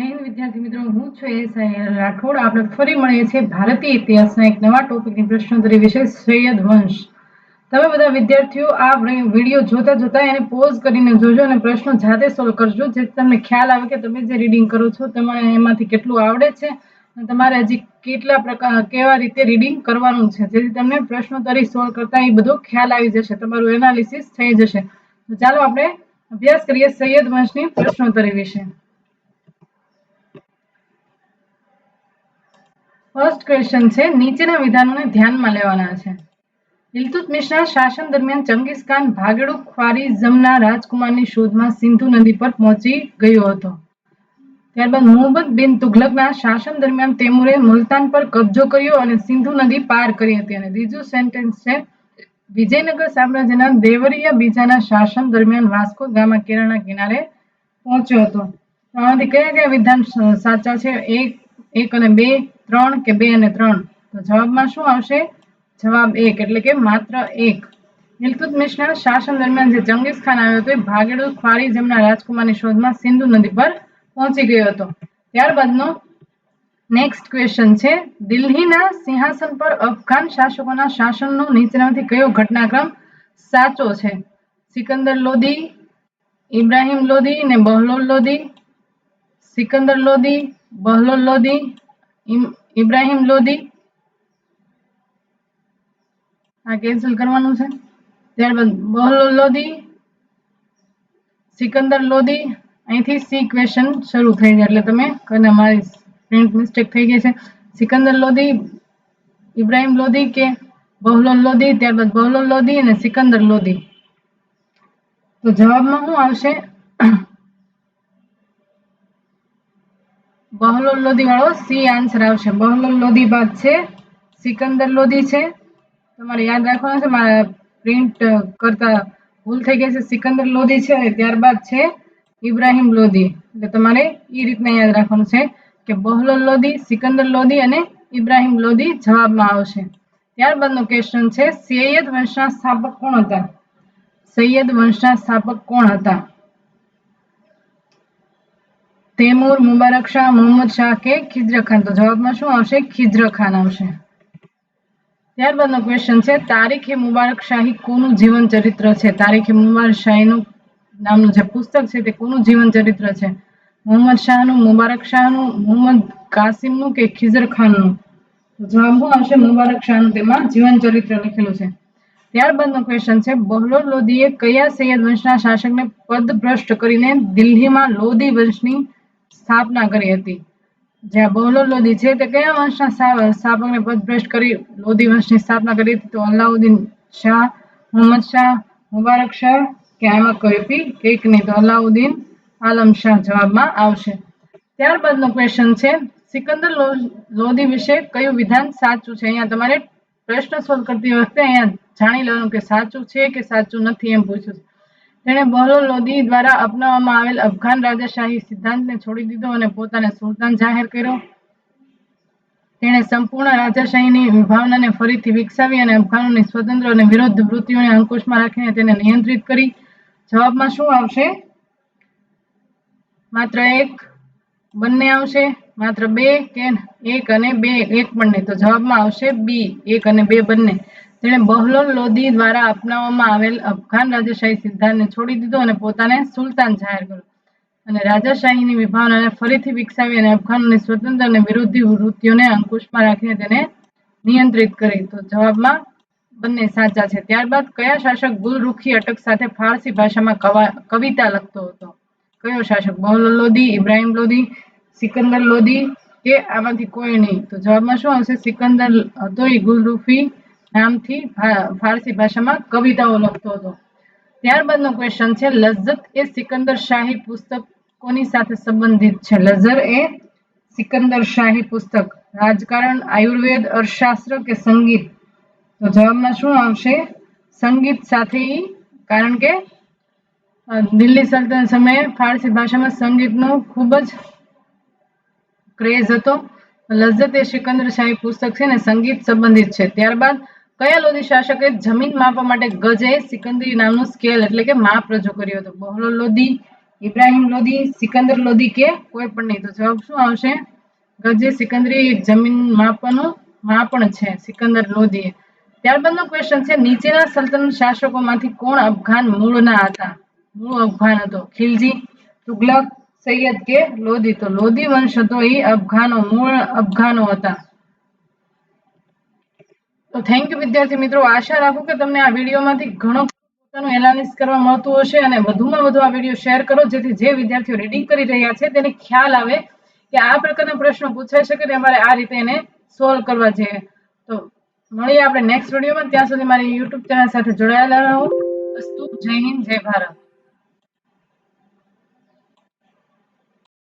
હિન્દ વિદ્યાર્થી મિત્રો, હું છું એસઆઈ રાઠોડ. આપણે ફરી મળીએ છીએ ભારતીય ઇતિહાસના એક નવા ટોપિકની પ્રશ્નોત્તરી વિશે. સૈયદ વંશ. તમે બધા વિદ્યાર્થીઓ આ વીડિયો જોતા જોતા એને પોઝ કરીને જોજો અને પ્રશ્નો જાતે સોલ્વ કરજો. જેથી તમને ખ્યાલ આવે કે તમે જે રીડિંગ કરો છો, તમારે એમાંથી કેટલું આવડે છે અને તમારે હજી કેટલા પ્રકાર, કેવા રીતે રીડિંગ કરવાનું છે. જેથી તમને પ્રશ્નોત્તરી સોલ્વ કરતા એ બધો ખ્યાલ આવી જશે. તમારું એનાલિસિસ થઈ જશે. તો ચાલો આપણે અભ્યાસ કરીએ સૈયદ વંશની પ્રશ્નોત્તરી વિશે. ફર્સ્ટ ક્વેશ્ચન છે, નીચેના વિધાનોને ધ્યાનમાં લેવાના છે. ઇલ્તુત્મિશના શાસન દરમિયાન ચંગીઝ ખાન ભાગેડુ ખ્વારિઝમના રાજકુમારની શોધમાં સિંધુ નદી પર પહોંચી ગયો હતો. ત્યારબાદ મોહમ્મદ બિન તુઘલકના શાસન દરમિયાન તૈમુરે મુલતાન પર કબજો કર્યો અને સિંધુ નદી પાર કરી હતી. અને બીજું સેન્ટેન્સ છે, વિજયનગર સામ્રાજ્યના દેવરિયા બીજાના શાસન દરમિયાન વાસ્કો ગામા કેરળના કિનારે પહોંચ્યો હતો. આમાંથી કયા કયા વિધાન સાચા છે? એક એક અને બે, ત્રણ કે બે અને ત્રણ? તો જવાબમાં શું આવશે? જવાબ એક, એટલે કે માત્ર એક. ઇલતુતમિશના શાસન દરમિયાન જે ચંગીઝ ખાન આવ્યો હતો, એ ભાગેડુ ખ્વારિઝમના રાજકુમારની શોધમાં સિંધુ નદી પર પહોંચી ગયો હતો. ત્યારબાદનો નેક્સ્ટ ક્વેશ્ચન છે, દિલ્હીના સિંહાસન પર અફઘાન શાસકોના શાસનનો નીચેનામાંથી કયો ઘટનાક્રમ સાચો છે? સિકંદર લોધી ઇબ્રાહિમ લોધી ને બહલોલ લોધી સિકંદર લોધી બહલોલ લોધી ઇબ્રાહિમ લોધી આ કેન્સલ કરવાનું છે. ત્યારબાદ બહલોલ લોધી સિકંદર લોધી અહીંથી સી ક્વેશ્ચન શરૂ થઈ જાય. એટલે તમે કને મારી પ્રિન્ટ મિસ્ટેક થઈ ગઈ છે. સિકંદર લોધી ઇબ્રાહિમ લોધી કે બહલોલ લોધી ત્યારબાદ બહલોલ લોધી અને સિકંદર લોધી તો જવાબમાં શું આવશે? બહલોલ લોધી વાળો સી આન્સર આવશે. બહલોલ લોધી બાદ છે, સિકંદર લોધી છે. તમારે યાદ રાખવાનું છે, મારા પ્રિન્ટ કરતા ભૂલ થઈ ગઈ છે. સિકંદર લોધી છે અને ત્યારબાદ છે ઇબ્રાહિમ લોધી. એટલે તમારે એ રીતના યાદ રાખવાનું છે કે બહલોલ લોધી, સિકંદર લોધી અને ઇબ્રાહિમ લોધી જવાબમાં આવશે. ત્યારબાદનો ક્વેશ્ચન છે, સૈયદ વંશના સ્થાપક કોણ હતા? સૈયદ વંશના સ્થાપક કોણ હતા? તૈમૂર મુબારક શાહ મોહમ્મદ શાહ કે ખિજ્ર ખાન તો જવાબમાં શું આવશે? ખિજ્ર ખાન આવશે. ત્યારબાદનો ક્વેશ્ચન છે, તારીખે મુબારક શાહી કોનું જીવન ચરિત્ર છે? તારીખે મુબારક શાહીનું નામનું જે પુસ્તક છે, તે કોનું જીવન ચરિત્ર છે? મોહમ્મદ શાહનું મુબારક શાહનું મોહમ્મદ કાસિમનું કે ખિઝર ખાનનું જવાબ શું આવશે? મુબારક શાહનું તેમાં જીવન ચરિત્ર લખેલું છે. ત્યારબાદનો ક્વેશ્ચન છે, બહલોલ લોધીએ કયા સૈયદ વંશના શાસકને પદભ્રષ્ટ કરીને દિલ્હીમાં લોધી વંશની સ્થાપના કરી હતી. જ્યાં બહલોલ લોધી છે તે કયા વંશના સ્થાપકને પદભ્રષ્ટ કરી લોધી વંશની સ્થાપના કરી હતી? તો અલાઉદ્દીન શાહ, મોહમ્મદ શાહ, મુબારક શાહ કે આમાં કોઈ એક નહીં. તો અલાઉદ્દીન આલમ શાહ જવાબમાં આવશે. ત્યારબાદનો ક્વેશ્ચન છે, સિકંદર લોધી વિશે કયું વિધાન સાચું છે? અહીંયા તમારે પ્રશ્ન સોલ્વ કરતી વખતે અહીંયા જાણી લેવાનું કે સાચું છે કે સાચું નથી એમ પૂછ્યું. તેણે બહલોલ લોધી દ્વારા અપનાવવામાં આવેલ અફઘાન રાજાશાહી સિદ્ધાંતને છોડી દીધો અને પોતાને સુલતાન જાહેર કર્યો. તેણે સંપૂર્ણ રાજાશાહીની વિભાવનાને ફરીથી વિકસાવી અને અફઘાનોની સ્વતંત્ર અને વિરોધ વૃત્તિઓને અંકુશમાં રાખીને તેને નિયંત્રિત કરી. જવાબમાં શું આવશે? માત્ર એક બંને આવશે, માત્ર બે કે એક અને બે, એક પણ તો જવાબમાં આવશે બી, એક અને બે બંને. તેણે બહલોલ લોદી દ્વારા અપનાવવામાં આવેલ અફઘાન રાજાશાહી સિદ્ધાંતને છોડી દીધો અને પોતાને સુલતાન જાહેર કર્યો. અને રાજાશાહીની વિભાવનાને ફરીથી વિકસાવી અને અફઘાનોની સ્વતંત્ર અને વિરોધી વૃત્તિઓને અંકુશમાં રાખીને તેને નિયંત્રિત કરી તો જવાબમાં બંને સાચા છે. ત્યારબાદ કયા શાસક ગુલરુખી અટક સાથે ફારસી ભાષામાં કવિતા લખતો હતો? કયો શાસક? બહલોલ લોધી ઇબ્રાહિમ લોધી સિકંદર લોધી કે આમાંથી કોઈ નહીં? તો જવાબમાં શું આવશે? સિકંદર હતો એ ગુલરુફી નામથી ફારસી ભાષામાં કવિતાઓ લખતો હતો. ત્યારબાદનો ક્વેશ્ચન છે લજ્જત એ સિકંદર શાહી પુસ્તક કોની સાથે સંબંધિત છે? લઝર એ સિકંદર શાહી પુસ્તક, રાજકારણ, આયુર્વેદ, અર્થશાસ્ત્ર કે સંગીત? તો જવાબમાં શું આવશે? સંગીત સાથે કારણ કે દિલ્હી સલ્તનત સમયે ફારસી ભાષામાં સંગીતનો ખૂબ જ ક્રેઝ હતો. લજ્જત એ સિકંદર શાહી પુસ્તક છે ને સંગીત સંબંધિત છે. ત્યારબાદ કયા લોધી શાસકે જમીન માપવા માટે ગજે સિકંદરી નામનું સ્કેલ એટલે કે માપ રજૂ કર્યું હતું? બહલોલ લોધી ઇબ્રાહિમ લોધી સિકંદર લોધી કે કોઈ પણ નહીં? તો જવાબ શું આવશે? ગજે સિકંદરી જમીન માપવાનું માપણ છે, સિકંદર લોદી ત્યારબાદનો ક્વેશ્ચન છે, નીચેના સલ્તનત શાસકોમાંથી કોણ અફઘાન મૂળના હતા? મૂળ અફઘાન હતો. ખિલજી, તુગલક, સૈયદ કે લોધી તો લોધી વંશ હતો એ અફઘાનો મૂળ અફઘાનો હતા. તો થેન્ક યુ વિદ્યાર્થી મિત્રો. આશા રાખું કે તમને આ વિડીયોમાંથી ઘણો પોતાનું એનાલિસ કરવા મળતું હશે અને વધુમાં વધુ આ વીડિયો શેર કરો, જેથી જે વિદ્યાર્થીઓ રીડિંગ કરી રહ્યા છે તેને ખ્યાલ આવે કે આ પ્રકારના પ્રશ્નો પૂછાઈ શકે ને અમારે આ રીતે એને સોલ્વ કરવા જોઈએ તો મળીએ આપણે નેક્સ્ટ વિડીયોમાં. ત્યાં સુધી મારી યુટ્યુબ ચેનલ સાથે જોડાયેલા રહો. જય હિન્દ, જય ભારત.